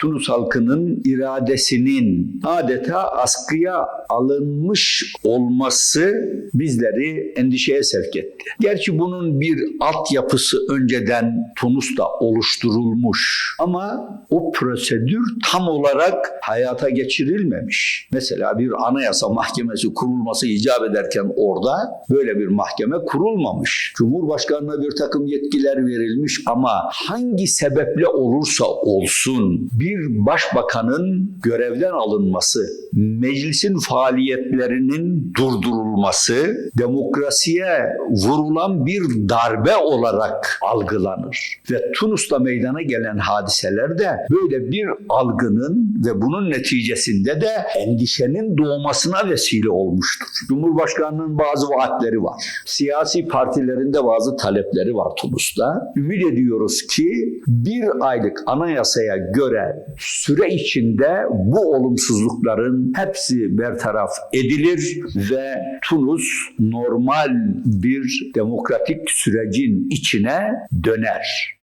Tunus halkının iradesinin adeta askıya alınmış olması bizleri endişeye sevk etti. Gerçi bunun bir altyapısı önceden Tunus'ta oluşturulmuş ama o prosedür tam olarak hayata geçirilmemiş. Mesela bir anayasa mahkemesi kurulması icap ederken orada böyle bir mahkeme kurulmamış. Cumhurbaşkanına bir takım yetkiler verilmiş ama hangi sebeple olursa olsun bir başbakanın görevden alınması, meclisin faaliyetlerinin durdurulması demokrasiye vurulan bir darbe olarak algılanır. Ve Tunus'ta meydana gelen hadiseler de böyle bir algının ve bunun neticesinde de endişenin doğmasına vesile olmuştur. Cumhurbaşkanının bazı vaatleri var. Siyasi partilerin de bazı talepleri var Tunus'ta. Ümit ediyoruz ki bir aylık anayasaya göre süre içinde bu olumsuzlukların hepsi bertaraf edilir ve Tunus normal bir demokratik sürecin içine döner.